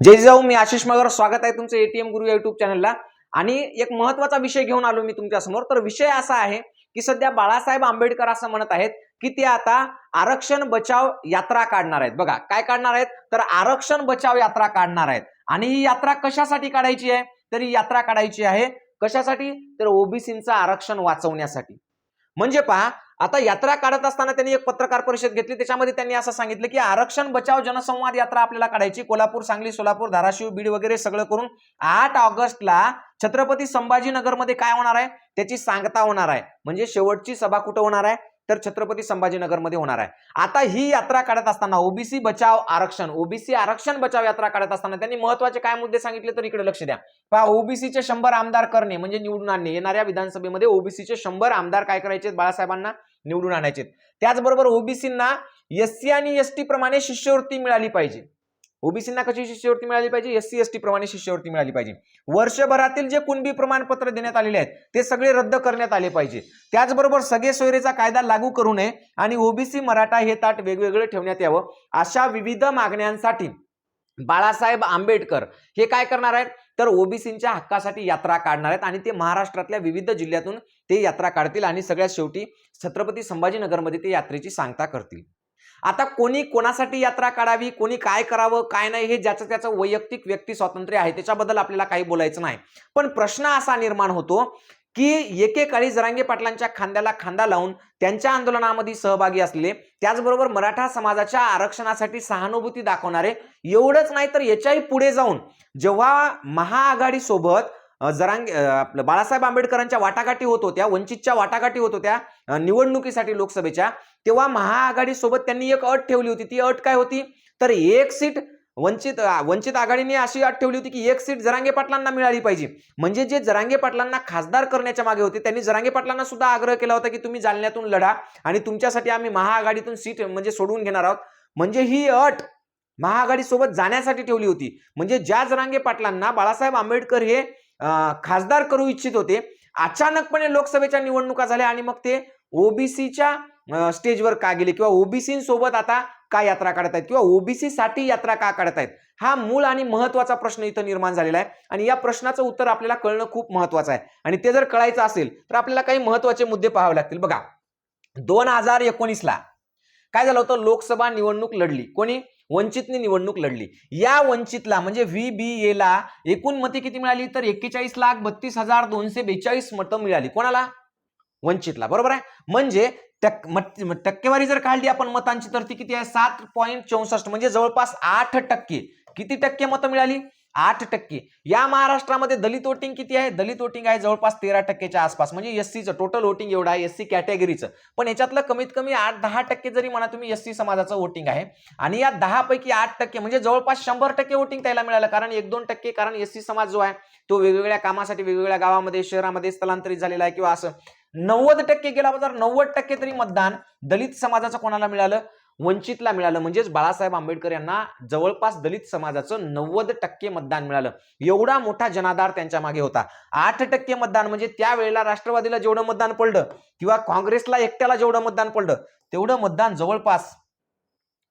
जय जाऊ मी आशिष मगर. स्वागत आहे तुमचं एटीएम गुरु युट्यूब चॅनलला आणि एक महत्त्वाचा विषय घेऊन आलो मी तुमच्यासमोर तर विषय असा आहे की सध्या बाळासाहेब आंबेडकर असं म्हणत आहेत की ते आता आरक्षण बचाव यात्रा काढणार आहेत. बघा काय काढणार आहेत? तर आरक्षण बचाव यात्रा काढणार आहेत. आणि ही यात्रा कशासाठी काढायची आहे? तर ही यात्रा काढायची आहे कशासाठी? तर ओबीसीचं आरक्षण वाचवण्यासाठी. म्हणजे पहा आता यात्रा काढत असताना त्यांनी एक पत्रकार परिषद घेतली. त्याच्यामध्ये त्यांनी असं सांगितलं की आरक्षण बचाव जनसंवाद यात्रा आपल्याला काढायची. कोल्हापूर सांगली सोलापूर धाराशिव बीड वगैरे सगळं करून आठ ऑगस्टला छत्रपती संभाजीनगरमध्ये काय होणार आहे? त्याची सांगता होणार आहे. म्हणजे शेवटची सभा कुठं होणार आहे? तर छत्रपती संभाजीनगरमध्ये होणार आहे. आता ही यात्रा काढत असताना ओबीसी बचाव आरक्षण ओबीसी आरक्षण बचाव यात्रा काढत असताना त्यांनी महत्त्वाचे काय मुद्दे सांगितले तर इकडे लक्ष द्या. पहा ओबीसीचे शंभर आमदार करणे म्हणजे निवडून आणणे. येणाऱ्या विधानसभेमध्ये ओबीसीचे शंभर आमदार काय करायचे बाळासाहेबांना निवडून आणायचे त्याचबरोबर ओबीसींना एससी आणि एसटी प्रमाणे शिष्यवृत्ती मिळाली पाहिजे. ओबीसींना कशी शिष्यवृत्ती मिळाली पाहिजे एससी एसटी प्रमाणे शिष्यवृत्ती मिळाली पाहिजे. वर्षभरातील जे कुणबी प्रमाणपत्र देण्यात आलेले आहेत ते सगळे रद्द करण्यात आले पाहिजे. त्याचबरोबर सगळे सोयरेचा कायदा लागू करू नये आणि ओबीसी मराठा हे ताट वेगवेगळे ठेवण्यात यावं अशा विविध मागण्यांसाठी बाळासाहेब आंबेडकर हे काय करणार आहेत? तर ओबीसींच्या हक्कासाठी यात्रा काढणार आहेत आणि ते महाराष्ट्रातल्या विविध जिल्ह्यातून ते यात्रा काढतील आणि सगळ्यात शेवटी छत्रपती संभाजीनगरमध्ये ते यात्रेची सांगता करतील. आता कोणी कोणासाठी यात्रा काढावी कोणी काय करावं काय नाही हे ज्याचं त्याचं वैयक्तिक व्यक्ती स्वातंत्र्य आहे त्याच्याबद्दल आपल्याला काही बोलायचं नाही. पण प्रश्न असा निर्माण होतो की एकेकाळी जरांगे पाटलांच्या खांद्याला खांदा लावून त्यांच्या आंदोलनामध्ये सहभागी असले त्याचबरोबर मराठा समाजाच्या आरक्षणासाठी सहानुभूती दाखवणारे एवढंच नाही तर याच्याही पुढे जाऊन जेव्हा महाआघाडीसोबत जरांगे आपलं बाळासाहेब आंबेडकरांच्या वाटाघाटी होत होत्या वंचितच्या वाटाघाटी होत होत्या निवडणुकीसाठी लोकसभेच्या तेव्हा महाआघाडीसोबत त्यांनी एक अट ठेवली होती. ती अट काय होती? तर एक सीट वंचित वंचित आघाडीने अशी अट ठेवली होती की एक सीट जरांगे पाटलांना मिळाली पाहिजे. म्हणजे जे जरांगे पाटलांना खासदार करण्याच्या मागे होते त्यांनी जरांगे पाटलांना सुद्धा आग्रह केला होता की तुम्ही जालन्यातून लढा आणि तुमच्यासाठी आम्ही महाआघाडीतून सीट म्हणजे सोडवून घेणार आहोत. म्हणजे ही अट महाआघाडीसोबत जाण्यासाठी ठेवली होती. म्हणजे ज्या जरांगे पाटलांना बाळासाहेब आंबेडकर हे खासदार करू इच्छित होते. अचानकपणे लोकसभेच्या निवडणुका झाल्या आणि मग ते ओबीसीच्या स्टेजवर का गेले किंवा ओबीसी सोबत आता का यात्रा काढत आहेत किंवा ओबीसी साठी यात्रा का काढत आहेत हा मूळ आणि महत्त्वाचा प्रश्न इथं निर्माण झालेला आहे. आणि या प्रश्नाचं उत्तर आपल्याला कळणं खूप महत्वाचं आहे. आणि ते जर कळायचं असेल तर आपल्याला काही महत्त्वाचे मुद्दे पाहावे लागतील. बघा दोन हजार एकोणीसला काय झालं होतं? लोकसभा निवडणूक लढली. कोणी? वंचितने निवडणूक लढली. या वंचितला म्हणजे व्ही बी एला एकूण मते किती मिळाली? तर एक्केचाळीस लाख बत्तीस हजार दोनशे बेचाळीस मतं मिळाली. कोणाला? वंचितला. बरोबर आहे? म्हणजे टक टक्केवारी जर काढली आपण मतांची तर ती किती आहे? सात पॉईंट चौसष्ट म्हणजे जवळपास आठ टक्के. किती टक्के मतं मिळाली? आठ टक्के. या महाराष्ट्रामध्ये दलित वोटिंग किती आहे? दलित वोटिंग आहे जवळपास तेरा टक्केच्या आसपास. म्हणजे एससीचं टोटल वोटिंग एवढं आहे एससी कॅटेगरीचं पण याच्यातलं कमीत कमी आठ दहा टक्के जरी म्हणा तुम्ही एससी समाजाचं वोटिंग आहे. आणि या दहा पैकी आठ टक्के म्हणजे जवळपास शंभर टक्के वोटिंग त्याला मिळालं. कारण एक दोन टक्के कारण एससी समाज जो आहे तो वेगवेगळ्या कामासाठी वेगवेगळ्या गावामध्ये शहरामध्ये स्थलांतरित झालेला आहे. किंवा असं नव्वद टक्के गेला तर नव्वद टक्के तरी मतदान दलित समाजाचं कोणाला मिळालं? वंचितला मिळालं. म्हणजेच बाळासाहेब आंबेडकर यांना जवळपास दलित समाजाचं नव्वद टक्के मतदान मिळालं. एवढा मोठा जनाधार त्यांच्या मागे होता. आठ टक्के मतदान म्हणजे त्यावेळेला राष्ट्रवादीला जेवढं मतदान पडलं किंवा काँग्रेसला एकट्याला जेवढं मतदान पडलं तेवढं मतदान जवळपास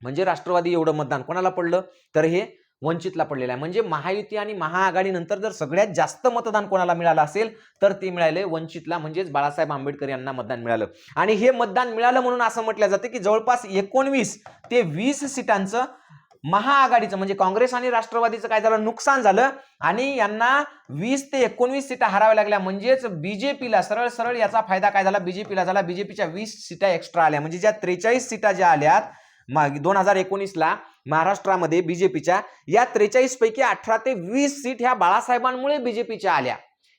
म्हणजे राष्ट्रवादी एवढं मतदान कोणाला पडलं? तर हे वंचितला पडलेलं आहे. म्हणजे महायुती आणि महाआघाडीनंतर जर सगळ्यात जास्त मतदान कोणाला मिळालं असेल तर ते मिळाले वंचितला म्हणजेच बाळासाहेब आंबेडकर यांना मतदान मिळालं. आणि हे मतदान मिळालं म्हणून असं म्हटलं जातं की जवळपास एकोणवीस ते वीस सीटांचं महाआघाडीचं म्हणजे काँग्रेस आणि राष्ट्रवादीचं काय झालं? नुकसान झालं. आणि यांना वीस ते एकोणवीस सीटा हराव्या लागल्या. म्हणजेच बीजेपीला सरळ सरळ याचा फायदा काय झाला? बीजेपीला झाला. बीजेपीच्या वीस सीटा एक्स्ट्रा आल्या. म्हणजे ज्या त्रेचाळीस सीटा ज्या आल्यात दोन हजार एकोणीसला महाराष्ट्रामध्ये बीजेपीच्या या त्रेचाळीस पैकी अठरा ते वीस सीट ह्या बाळासाहेबांमुळे बीजेपीच्या आल्या.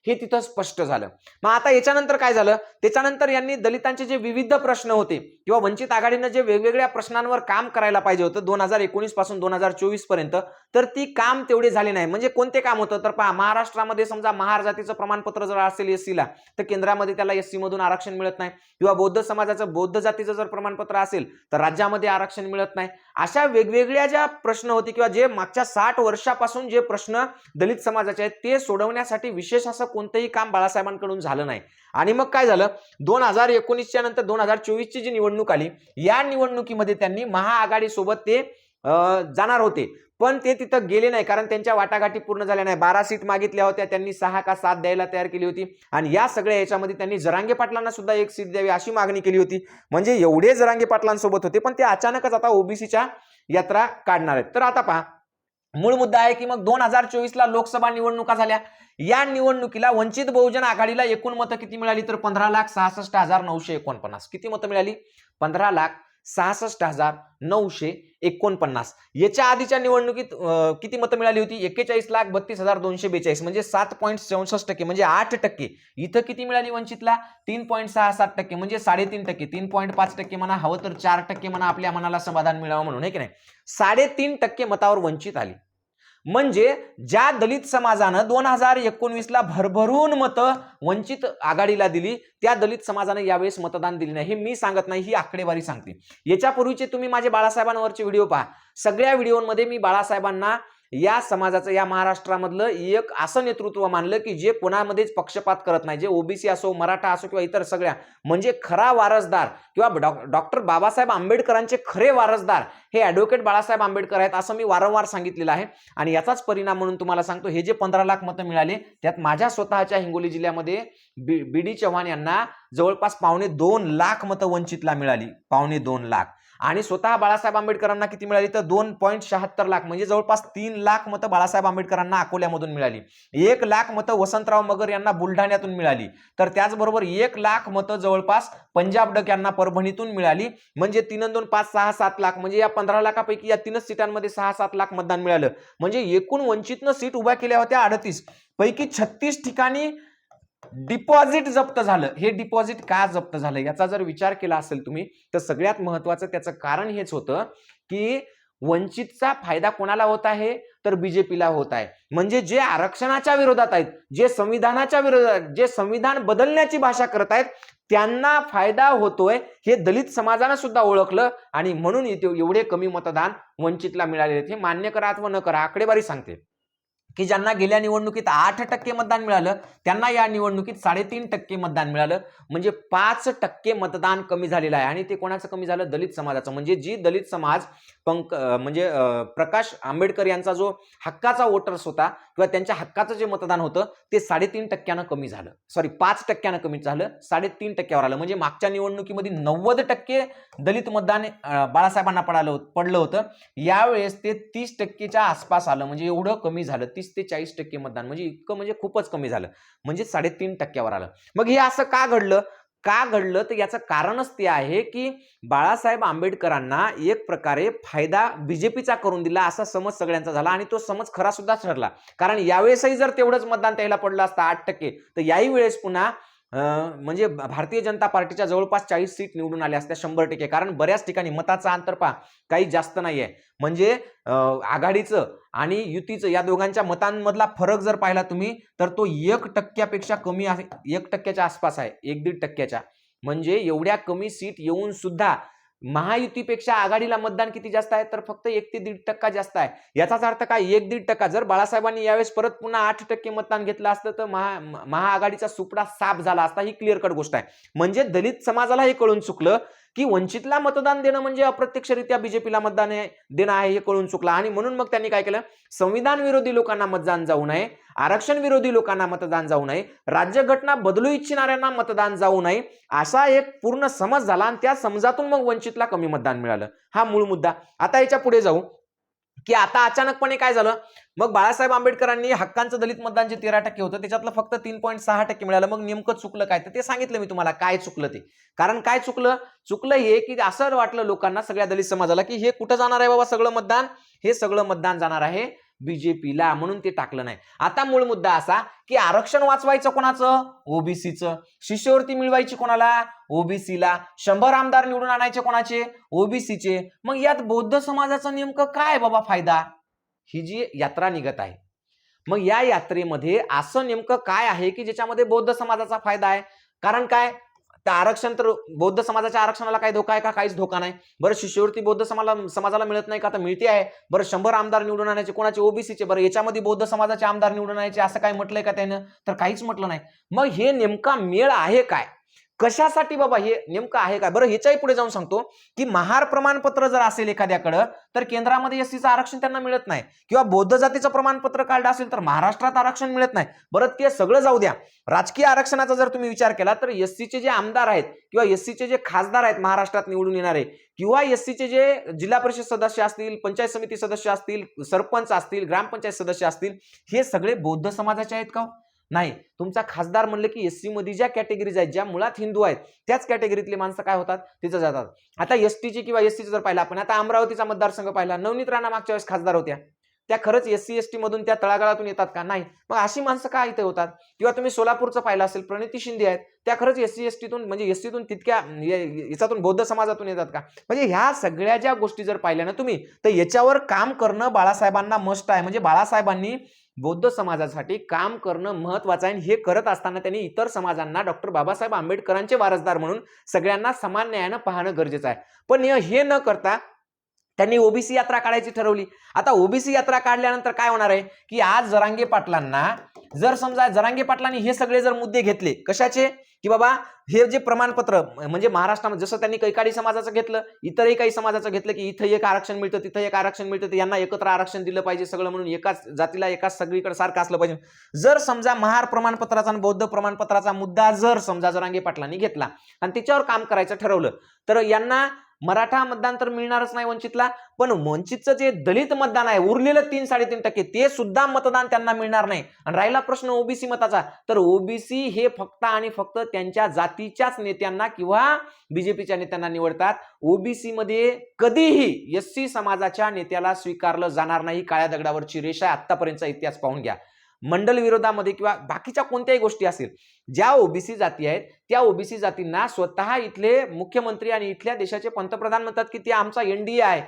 हे तिथं स्पष्ट झालं. मग आता याच्यानंतर काय झालं? त्याच्यानंतर यांनी दलितांचे जे विविध प्रश्न होते किंवा वंचित आघाडीनं जे वेगवेगळ्या प्रश्नांवर काम करायला पाहिजे होतं दोन हजार एकोणीसपासून दोन हजार चोवीसपर्यंत तर ती काम तेवढे झाले नाही. म्हणजे कोणते काम होतं? तर पहा महाराष्ट्रामध्ये समजा महार जातीचं प्रमाणपत्र जर असेल एससीला तर केंद्रामध्ये त्याला एससी मधून आरक्षण मिळत नाही. किंवा बौद्ध समाजाचं बौद्ध जातीचं जर प्रमाणपत्र असेल तर राज्यामध्ये आरक्षण मिळत नाही. अशा वेगवेगळ्या ज्या प्रश्न होते किंवा जे मागच्या साठ वर्षापासून जे प्रश्न दलित समाजाचे आहेत ते सोडवण्यासाठी विशेष असं कोणतंही काम बाळासाहेबांकडून झालं नाही. आणि मग काय झालं? दोन हजार एकोणीसच्या नंतर दोन हजार चोवीसची जी निवडणूक आली या निवडणुकीमध्ये त्यांनी महाआघाडीसोबत ते जाणार होते. पण ते तिथं गेले नाही कारण त्यांच्या वाटाघाटी पूर्ण झाल्या नाही. बारा सीट मागितल्या होत्या. त्यांनी सहा का सात द्यायला तयार केली होती. आणि या सगळ्या याच्यामध्ये त्यांनी जरांगे पाटलांना सुद्धा एक सीट द्यावी अशी मागणी केली होती. म्हणजे एवढे जरांगे पाटलांसोबत होते पण ते अचानकच आता ओबीसीच्या यात्रा काढणार आहेत. तर आता पहा. मूळ मुद्दा आहे की मग दोन हजार चोवीसला लोकसभा निवडणुका झाल्या. या निवडणुकीला वंचित बहुजन आघाडीला एकूण मतं किती मिळाली? तर पंधरा लाख सहासष्ट हजार नऊशे एकोणपन्नास. किती मतं मिळाली? पंधरा लाख सहासष्ट हजार नऊशे एकोणपन्नास. याच्या आधीच्या निवडणुकीत किती मतं मिळाली होती? एक्केचाळीस लाख बत्तीस हजार दोनशे बेचाळीस. म्हणजे सात पॉईंट चौसष्ट टक्के. म्हणजे आठ टक्के. इथं किती मिळाली वंचितला? तीन पॉईंट सहा सात टक्के. म्हणजे साडेतीन टक्के. तीन पॉईंट पाच टक्के म्हणा हवं तर चार टक्के म्हणा आपल्या मनाला समाधान मिळावं म्हणून. आहे की नाही? साडेतीन टक्के मतावर वंचित आली. म्हणजे ज्या दलित समाजानं दोन हजार एकोणवीसला भरभरून मतं वंचित आघाडीला दिली त्या दलित समाजानं यावेळेस मतदान दिले नाही. हे मी सांगत नाही ही आकडेवारी सांगते. याच्यापूर्वीचे तुम्ही माझे बाळासाहेबांवरचे व्हिडिओ पहा. सगळ्या व्हिडिओमध्ये मी बाळासाहेबांना या समाजाचं या महाराष्ट्रामधलं एक असं नेतृत्व मानलं की जे कोणामध्येच पक्षपात करत नाही जे ओबीसी असो मराठा असो किंवा इतर सगळ्या म्हणजे खरा वारसदार किंवा डॉ- डॉक्टर बाबासाहेब आंबेडकरांचे खरे वारसदार हे ॲडव्होकेट बाळासाहेब आंबेडकर आहेत असं मी वारंवार सांगितलेलं आहे. आणि याचाच परिणाम म्हणून तुम्हाला सांगतो हे जे पंधरा लाख मतं मिळाले त्यात माझ्या स्वतःच्या हिंगोली जिल्ह्यामध्ये बी बी डी चव्हाण यांना जवळपास पावणे दोन लाख मतं वंचितला मिळाली. पावणे दोन लाख. आणि स्वतः बाळासाहेब आंबेडकरांना किती मिळाली? तर दोन पॉईंट शहात्तर लाख म्हणजे जवळपास तीन लाख मतं बाळासाहेब आंबेडकरांना अकोल्यामधून मिळाली. एक लाख मतं वसंतराव मगर यांना बुलढाण्यातून मिळाली. तर त्याचबरोबर एक लाख मतं जवळपास पंजाब डक यांना परभणीतून मिळाली. म्हणजे तीन दोन पाच सहा सात लाख म्हणजे या पंधरा लाखापैकी या तीनच सीटांमध्ये सहा सात लाख मतदान मिळालं. म्हणजे एकूण वंचितनं सीट उभ्या केल्या होत्या अडतीस. पैकी छत्तीस ठिकाणी डिपॉझिट जप्त झालं. हे डिपॉझिट का जप्त झालं? याचा जर विचार केला असेल तुम्ही तर सगळ्यात महत्वाचं त्याचं कारण हेच होतं की वंचितचा फायदा कोणाला होत आहे? तर बीजेपीला होत आहे. म्हणजे जे आरक्षणाच्या विरोधात आहेत जे संविधानाच्या विरोधात जे संविधान बदलण्याची भाषा करत आहेत त्यांना फायदा होतोय हे दलित समाजानं सुद्धा ओळखलं आणि म्हणून एवढे कमी मतदान वंचितला मिळालेले हे मान्य करा अथवा न करा आकडेवारी सांगते. की ज्यांना गेल्या निवडणुकीत आठ टक्के मतदान मिळालं त्यांना या निवडणुकीत साडेतीन टक्के मतदान मिळालं. म्हणजे पाच टक्के मतदान कमी झालेलं आहे. आणि ते कोणाचं कमी झालं? दलित समाजाचं. म्हणजे जी दलित समाज पंक म्हणजे प्रकाश आंबेडकर यांचा जो हक्काचा वोटर्स होता किंवा त्यांच्या हक्काचं जे मतदान होतं ते साडेतीन टक्क्यानं कमी झालं. सॉरी पाच टक्क्यानं कमी झालं साडेतीन टक्क्यावर आलं. म्हणजे मागच्या निवडणुकीमध्ये नव्वद टक्के दलित मतदान बाळासाहेबांना पडालं पडलं होतं. यावेळेस ते तीस टक्केच्या आसपास आलं. म्हणजे एवढं कमी झालं तीस ते चाळीस टक्के मतदान. म्हणजे इतकं म्हणजे खूपच कमी झालं. म्हणजे साडेतीन टक्क्यावर आलं. मग हे असं का घडलं? का घडलं? तर याचं कारणच ते आहे की बाळासाहेब आंबेडकरांना एक प्रकारे फायदा बीजेपीचा करून दिला असा समज सगळ्यांचा झाला आणि तो समज खरा सुद्धा ठरला. कारण यावेळेसही जर तेवढंच मतदान त्याला पडलं असतं आठ टक्के तर याही वेळेस पुन्हा म्हणजे भारतीय जनता पार्टीच्या जवळपास चाळीस सीट निवडून आल्या असत्या शंभर टक्के. कारण बऱ्याच ठिकाणी मताचा अंतर पहा काही जास्त नाही आहे म्हणजे आघाडीचं आणि युतीचं या दोघांच्या मतांमधला फरक जर पाहिला तुम्ही तर तो एक टक्क्यापेक्षा कमी आहे एक टक्क्याच्या आसपास आहे एक दीड टक्क्याच्या. म्हणजे एवढ्या कमी सीट येऊन सुद्धा महायुतीपेक्षा आघाडीला मतदान किती जास्त आहे तर फक्त एक ते दीड टक्का जास्त आहे. याचाच अर्थ काय? एक दीड टक्का. जर बाळासाहेबांनी यावेळेस परत पुन्हा आठ टक्के मतदान घेतलं असतं तर महा महाआघाडीचा सुपडा साफ झाला असता ही क्लिअर कट गोष्ट आहे. म्हणजे दलित समाजाला हे कळून चुकलं की वंचितला मतदान देणं म्हणजे अप्रत्यक्षरित्या बीजेपीला मतदान देणं आहे हे कळून चुकलं. आणि म्हणून मग त्यांनी काय केलं? संविधान विरोधी लोकांना मतदान जाऊ नये आरक्षण विरोधी लोकांना मतदान जाऊ नये राज्यघटना बदलू इच्छिणाऱ्यांना मतदान जाऊ नये असा एक पूर्ण समज झाला आणि त्या समजातून मग वंचितला कमी मतदान मिळालं. हा मूळ मुद्दा. आता याच्यापुढे जाऊ. की आता अचानकपणे काय झालं? मग बाळासाहेब आंबेडकरांनी हक्कांचं दलित मतदान जे तेरा टक्के होतं त्याच्यातलं फक्त तीन पॉईंट सहा टक्के मिळालं. मग नेमकं चुकलं काय? तर ते सांगितलं मी तुम्हाला. काय चुकलं ते? कारण काय चुकलं? चुकलं हे की असं वाटलं लोकांना सगळ्या दलित समाजाला की हे कुठं जाणार आहे बाबा सगळं मतदान? हे सगळं मतदान जाणार आहे. बीजेपीला म्हणून ते टाकलं नाही. आता मूळ मुद्दा असा की आरक्षण वाचवायचं कोणाचं? ओबीसीचं. शिष्यवृत्ती मिळवायची कोणाला? ओबीसीला. शंभर आमदार निवडून आणायचे कोणाचे? ओबीसीचे. मग यात बौद्ध समाजाचं नेमकं काय बाबा फायदा? ही जी यात्रा निघत आहे. मग या यात्रेमध्ये असं नेमकं काय आहे की ज्याच्यामध्ये बौद्ध समाजाचा फायदा आहे? कारण काय? तर आरक्षण तर बौद्ध समाजाच्या आरक्षणाला काही धोका आहे का? काहीच धोका नाही. बरं शिष्यवृत्ती बौद्ध समाला समाजाला मिळत नाही का? तर मिळते आहे. बरं शंभर आमदार निवडून आणायचे. कोणाचे? ओबीसीचे. बरं याच्यामध्ये बौद्ध समाजाचे आमदार निवडून आणायचे असं काय म्हटलंय का त्यानं? तर काहीच म्हटलं नाही. मग हे नेमका मेळ आहे काय? कशासाठी बाबा हे नेमकं आहे का बरं ह्याच्याही पुढे जाऊन सांगतो की महार प्रमाणपत्र जर असेल एखाद्याकडं तर केंद्रामध्ये एससीचं आरक्षण त्यांना मिळत नाही. किंवा बौद्ध जातीचं प्रमाणपत्र काढलं असेल तर महाराष्ट्रात आरक्षण मिळत नाही. बरं ते सगळं जाऊ द्या. राजकीय आरक्षणाचा जर तुम्ही विचार केला तर एससीचे जे आमदार आहेत किंवा एससीचे जे खासदार आहेत महाराष्ट्रात निवडून येणारे किंवा एससीचे जे जिल्हा परिषद सदस्य असतील पंचायत समिती सदस्य असतील सरपंच असतील ग्रामपंचायत सदस्य असतील हे सगळे बौद्ध समाजाचे आहेत का हो? नाही तुमचा खासदार म्हणलं की एसमध्ये ज्या कॅटेगरीज आहेत ज्या मुळात हिंदू आहेत त्याच कॅटेगरीतले माणसं काय होतात? तिथं जातात. आता एस टीची किंवा एस जर पाहिलं आपण आता अमरावतीचा मतदारसंघ पाहिला नवनीत राणा मागच्या वेळेस खासदार होत्या. त्या खरंच एस सी एस टी मधून त्या तळागाळातून येतात का? नाही. मग अशी माणसं का इथे होतात? किंवा तुम्ही सोलापूरचं पाहिलं असेल प्रणिती शिंदे आहेत त्या खरंच एस सी एस टीतून म्हणजे एस सीतून तितक्या याच्यातून बौद्ध समाजातून येतात का? म्हणजे ह्या सगळ्या ज्या गोष्टी जर पाहिल्या ना तुम्ही तर याच्यावर काम करणं बाळासाहेबांना मस्ट आहे. म्हणजे बाळासाहेबांनी बौद्ध समाजासाठी काम करणं महत्वाचं आहे आणि हे करत असताना त्यांनी इतर समाजांना डॉक्टर बाबासाहेब आंबेडकरांचे वारसदार म्हणून सगळ्यांना समान न्यायानं पाहणं गरजेचं आहे. पण हे- हे न करता त्यांनी ओबीसी यात्रा काढायची ठरवली. आता ओबीसी यात्रा काढल्यानंतर काय होणार आहे? की आज जरांगे पाटलांना जर समजा जरांगे पाटलांनी हे सगळे जर मुद्दे घेतले कशाचे? की बाबा हे जे प्रमाणपत्र म्हणजे महाराष्ट्रामध्ये जसं त्यांनी कैकाडी समाजाचं घेतलं इतरही काही समाजाचं घेतलं की इथं एक आरक्षण मिळतं तिथं एक आरक्षण मिळतं यांना एकत्र आरक्षण दिलं पाहिजे सगळं म्हणून एकाच जातीला एकाच सगळीकडे सारखं असलं पाहिजे. जर समजा महार प्रमाणपत्राचा आणि बौद्ध प्रमाणपत्राचा मुद्दा जर समजा जरांगे पाटलांनी घेतला आणि त्याच्यावर काम करायचं ठरवलं तर यांना मराठा मतदान तर मिळणारच नाही वंचितला पण वंचितचं जे दलित मतदान आहे उरलेलं तीन साडेतीन टक्के ते सुद्धा मतदान त्यांना मिळणार नाही. आणि राहिला प्रश्न ओबीसी मताचा. तर ओबीसी हे फक्त आणि फक्त त्यांच्या जातीच्याच नेत्यांना किंवा बीजेपीच्या नेत्यांना निवडतात. ओबीसी मध्ये कधीही एस समाजाच्या नेत्याला स्वीकारलं जाणार नाही. काळ्या दगडावरची रेषा आतापर्यंतचा इतिहास पाहून घ्या. मंडल विरोधामध्ये किंवा बाकीच्या कोणत्याही गोष्टी असतील ज्या ओबीसी जाती आहेत त्या ओबीसी जातींना स्वतः इथले मुख्यमंत्री आणि इथल्या देशाचे पंतप्रधान म्हणतात की ते आमचा एनडीए आहे.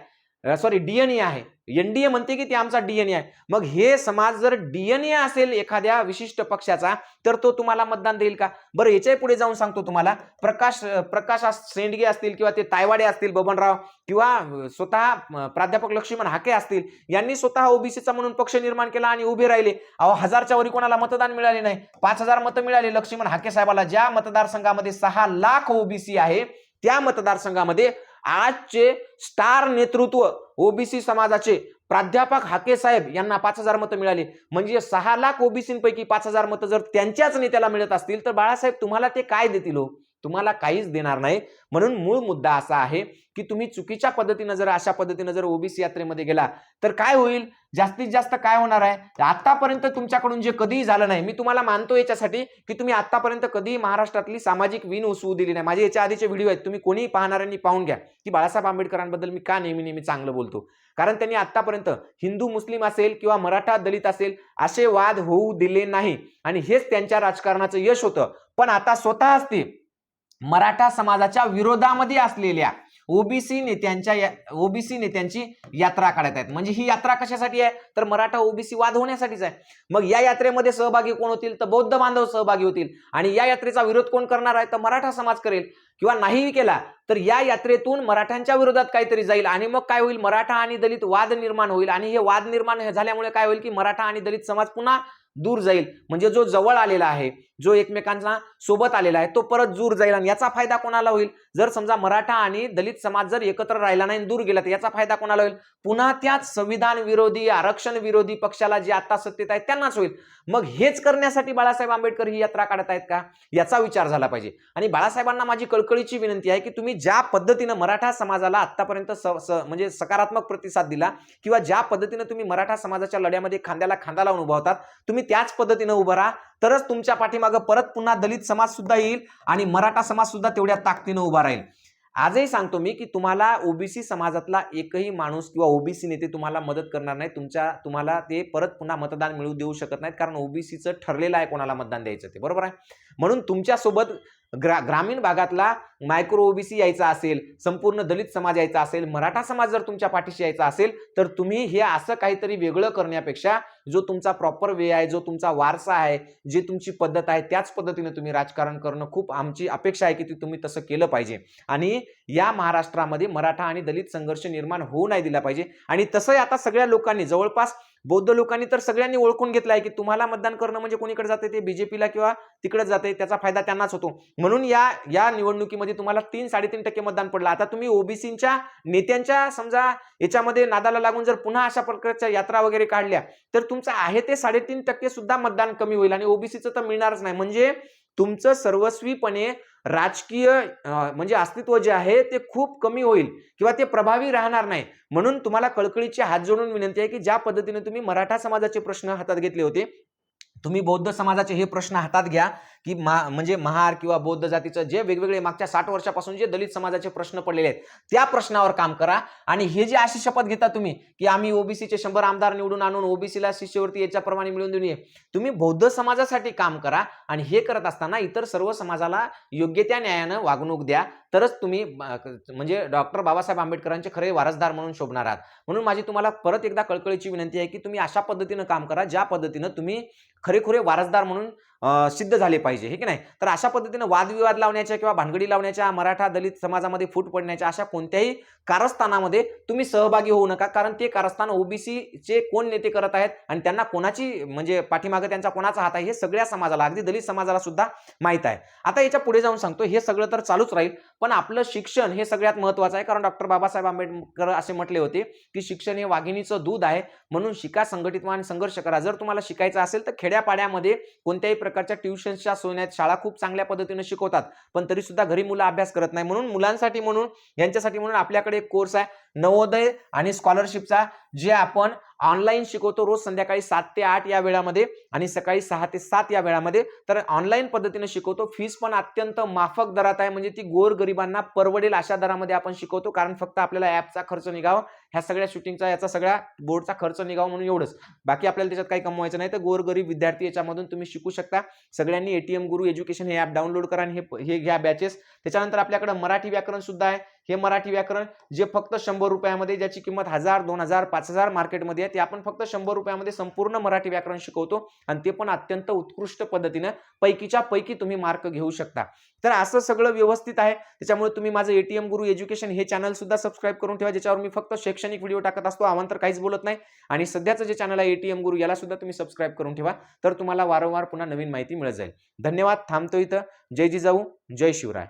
सॉरी डीएनए आहे. एनडीए म्हणते की ते आमचा डीएनए आहे. मग हे समाज जर डीएनए असेल एखाद्या विशिष्ट पक्षाचा तर तो तुम्हाला मतदान देईल का? बरं याच्याही पुढे जाऊन सांगतो तुम्हाला. प्रकाश प्रकाश सेंडगे असतील किंवा ते तायवाडे असतील बबनराव किंवा स्वतः प्राध्यापक लक्ष्मण हाके असतील यांनी स्वतः ओबीसीचा म्हणून पक्ष निर्माण केला आणि उभे राहिले. अहो हजारच्या वरी कोणाला मतदान मिळाले नाही. पाच हजार मतं मिळाली लक्ष्मण हाके साहेबाला. ज्या मतदारसंघामध्ये सहा लाख ओबीसी आहे त्या मतदारसंघामध्ये आजचे स्टार नेतृत्व ओबीसी समाजाचे प्राध्यापक हाके साहेब यांना पाच हजार मतं मिळाली. म्हणजे सहा लाख ओबीसींपैकी पाच हजार मतं जर त्यांच्याच नेत्याला मिळत असतील तर बाळासाहेब तुम्हाला ते काय देतील हो? तुम्हाला काहीच देणार नाही. म्हणून मूळ मुद्दा असा आहे की तुम्ही चुकीच्या पद्धतीनं जर अशा पद्धतीनं जर ओबीसी यात्रेमध्ये गेला तर काय होईल? जास्तीत जास्त काय होणार आहे? आतापर्यंत तुमच्याकडून जे कधीही झालं नाही मी तुम्हाला मानतो याच्यासाठी की तुम्ही आतापर्यंत कधीही महाराष्ट्रातली सामाजिक विण उसवू दिली नाही. माझे याच्या आधीचे व्हिडिओ आहेत तुम्ही कोणीही पाहणाऱ्यांनी पाहून घ्या. की बाळासाहेब आंबेडकरांबद्दल मी का नेहमी नेहमी चांगलं बोलतो? कारण त्यांनी आतापर्यंत हिंदू मुस्लिम असेल किंवा मराठा दलित असेल असे वाद होऊ दिले नाही. आणि हेच त्यांच्या राजकारणाचं यश होतं. पण आता स्वतःच ते मराठा समाजाच्या विरोधामध्ये असलेल्या ओबीसी नेत्यांच्या या ओबीसी नेत्यांची यात्रा काढत आहेत. म्हणजे ही यात्रा कशासाठी आहे? तर मराठा ओबीसी वाद होण्यासाठीच आहे. मग या यात्रेमध्ये सहभागी कोण होतील? तर बौद्ध बांधव सहभागी होतील. आणि या यात्रेचा विरोध कोण करणार आहे? तर मराठा समाज करेल. किंवा नाहीही केला तर या यात्रेतून मराठ्यांच्या विरोधात काहीतरी जाईल. आणि मग काय होईल? मराठा आणि दलित वाद निर्माण होईल. आणि हे वाद निर्माण झाल्यामुळे काय होईल की मराठा आणि दलित समाज पुन्हा दूर जाईल. म्हणजे जो जवळ आलेला आहे जो एकमेकांचा सोबत आलेला आहे तो परत दूर जाईल आणि याचा फायदा कोणाला होईल? जर समजा मराठा आणि दलित समाज जर एकत्र राहिला नाही दूर गेला तर याचा फायदा कोणाला होईल? पुन्हा त्याच संविधान विरोधी आरक्षण विरोधी पक्षाला जे आता सत्तेत आहेत त्यांनाच होईल. मग हेच करण्यासाठी बाळासाहेब आंबेडकर ही यात्रा काढत आहेत का? याचा विचार झाला पाहिजे. आणि बाळासाहेबांना माझी कळकळीची विनंती आहे की तुम्ही ज्या पद्धतीनं मराठा समाजाला आतापर्यंत स, स, म्हणजे सकारात्मक प्रतिसाद दिला किंवा ज्या पद्धतीनं तुम्ही मराठा समाजाच्या लढ्यामध्ये खांद्याला खांदा लावून उभा होतात तुम्ही त्याच पद्धतीनं उभं राहा. तरच तुमच्या पाठीमागं परत पुन्हा दलित समाज सुद्धा येईल आणि मराठा समाज सुद्धा तेवढ्या ताकदीनं उभा राहील. आजही सांगतो मी की तुम्हाला ओबीसी समाजातला एकही माणूस किंवा ओबीसी नेते तुम्हाला मदत करणार नाही तुमच्या तुम्हाला ते परत पुन्हा मतदान मिळवू देऊ शकत नाहीत. कारण ओबीसीचं ठरलेलं आहे कोणाला मतदान द्यायचं ते. बरोबर आहे? म्हणून तुमच्यासोबत ग्रा ग्रामीण भागातला मायक्रो ओबीसी यायचा असेल संपूर्ण दलित समाज यायचा असेल मराठा समाज जर तुमच्या पाठीशी यायचा असेल तर तुम्ही हे असं काहीतरी वेगळं करण्यापेक्षा जो तुमचा प्रॉपर वे आहे जो तुमचा वारसा आहे जी तुमची पद्धत आहे त्याच पद्धतीने तुम्ही राजकारण करणं खूप आमची अपेक्षा आहे की ती तुम्ही तसं केलं पाहिजे. आणि या महाराष्ट्रामध्ये मराठा आणि दलित संघर्ष निर्माण होऊ नाही दिला पाहिजे. आणि तसंही आता सगळ्या लोकांनी जवळपास बौद्ध लोकांनी तर सगळ्यांनी ओळखून घेतलं आहे की तुम्हाला मतदान करणं म्हणजे कोणीकडे जाते ते बीजेपीला किंवा तिकडे जाते त्याचा फायदा त्यांनाच होतो. म्हणून या या निवडणुकीमध्ये तुम्हाला तीन साडेतीन टक्के मतदान पडलं. आता तुम्ही ओबीसीच्या नेत्यांच्या समजा याच्यामध्ये नादाला लागून जर पुन्हा अशा प्रकारच्या यात्रा वगैरे काढल्या तर तुमचं आहे ते साडेतीन टक्के सुद्धा मतदान कमी होईल आणि ओबीसीचं तर मिळणारच नाही. म्हणजे तुमचं सर्वस्वीपणे राजकीय म्हणजे अस्तित्व जे आहे ते खूप कमी होईल किंवा ते प्रभावी राहणार नाही. म्हणून तुम्हाला कळकळीचे हात जोडून विनंती आहे की ज्या पद्धतीने तुम्ही मराठा समाजाचे प्रश्न हातात घेतले होते तुम्ही बौद्ध समाजाचे हे प्रश्न हातात घ्या की मा म्हणजे महार किंवा बौद्ध जातीचं जे वेगवेगळे मागच्या साठ वर्षापासून जे दलित समाजाचे प्रश्न पडलेले आहेत त्या प्रश्नावर काम करा. आणि हे जे अशी शपथ घेता तुम्ही की आम्ही ओबीसीचे शंभर आमदार निवडून आणून ओबीसीला शिष्यवृत्ती याच्याप्रमाणे मिळून देऊन ये तुम्ही बौद्ध समाजासाठी काम करा आणि हे करत असताना इतर सर्व समाजाला योग्य त्या न्यायानं वागणूक द्या. तरच तुम्ही म्हणजे डॉक्टर बाबासाहेब आंबेडकरांचे खरे वारसदार म्हणून शोभणार आहात. म्हणून माझी तुम्हाला परत एकदा कळकळीची विनंती आहे की तुम्ही अशा पद्धतीनं काम करा ज्या पद्धतीनं तुम्ही खरेखुरे वारसदार म्हणून सिद्ध झाले पाहिजे हे की नाही? तर अशा पद्धतीनं वादविवाद लावण्याच्या किंवा भानगडी लावण्याच्या मराठा दलित समाजामध्ये फूट पडण्याच्या अशा कोणत्याही कारस्थानामध्ये तुम्ही सहभागी होऊ नका. कारण ते कारस्थान ओबीसीचे कोण नेते करत आहेत आणि त्यांना कोणाची म्हणजे पाठीमागे त्यांचा कोणाचा हात आहे हे सगळ्या समाजाला अगदी दलित समाजाला सुद्धा माहीत आहे. आता याच्यापुढे जाऊन सांगतो हे सगळं तर चालूच राहील पण आपलं शिक्षण हे सगळ्यात महत्वाचं आहे. कारण डॉक्टर बाबासाहेब आंबेडकर असे म्हटले होते की शिक्षण हे वाघिणीचं दूध आहे म्हणून शिका संघटित आणि संघर्ष करा. जर तुम्हाला शिकायचं असेल तर खेड्यापाड्यामध्ये कोणत्याही प्रकारच्या ट्युशन्सच्या सोयण्यात शाळा खूप चांगल्या पद्धतीने शिकवतात पण तरी सुद्धा घरी मुलं अभ्यास करत नाही. म्हणून मुलांसाठी म्हणून यांच्यासाठी म्हणून आपल्याकडे एक कोर्स आहे नवोदय आणि स्कॉलरशिपचा जे आपण ऑनलाईन शिकवतो रोज संध्याकाळी सात ते आठ या वेळामध्ये आणि सकाळी सहा ते सात या वेळामध्ये. तर ऑनलाईन पद्धतीने शिकवतो. फीस पण अत्यंत माफक दरात आहे. म्हणजे ती गोर गरिबांना परवडेल अशा दरामध्ये आपण शिकवतो. कारण फक्त आपल्याला ॲपचा खर्च निघावं ह्या सगळ्या शूटिंगचा याचा सगळ्या बोर्डचा खर्च निघावं म्हणून एवढंच. बाकी आपल्याला त्याच्यात काही कमवायचं नाही. तर गोरगरीब विद्यार्थी याच्यामधून तुम्ही शिकू शकता. सगळ्यांनी एटीएम गुरु एज्युकेशन हे ॲप डाउनलोड करा आणि हे हे घ्या बॅचेस त्याच्यानंतर आपल्याकडे मराठी व्याकरण सुद्धा आहे. हे मराठी व्याकरण जे फक्त शंभर रुपयामध्ये ज्याची किंमत हजार दोन हजार पाच हजार मार्केटमध्ये आहे ते आपण फक्त शंभर रुपयामध्ये संपूर्ण मराठी व्याकरण शिकवतो आणि ते पण अत्यंत उत्कृष्ट पद्धतीनं पैकीच्या पैकी तुम्ही मार्क घेऊ शकता. तर असं सगळं व्यवस्थित आहे. त्याच्यामुळे तुम्ही माझं एटीएम गुरु एज्युकेशन हे चॅनल सुद्धा सबस्क्राईब करून ठेवा ज्याच्यावर मी फक्त शैक्षणिक व्हिडिओ टाकत असतो आव्हान तर काहीच बोलत नाही. आणि सध्याचं जे चॅनल आहे एटीएम गुरु याला सुद्धा तुम्ही सबस्क्राईब करून ठेवा तर तुम्हाला वारंवार पुन्हा नवीन माहिती मिळत जाईल. धन्यवाद. थांबतो इथं. जय जिजाऊ. जय शिवराय.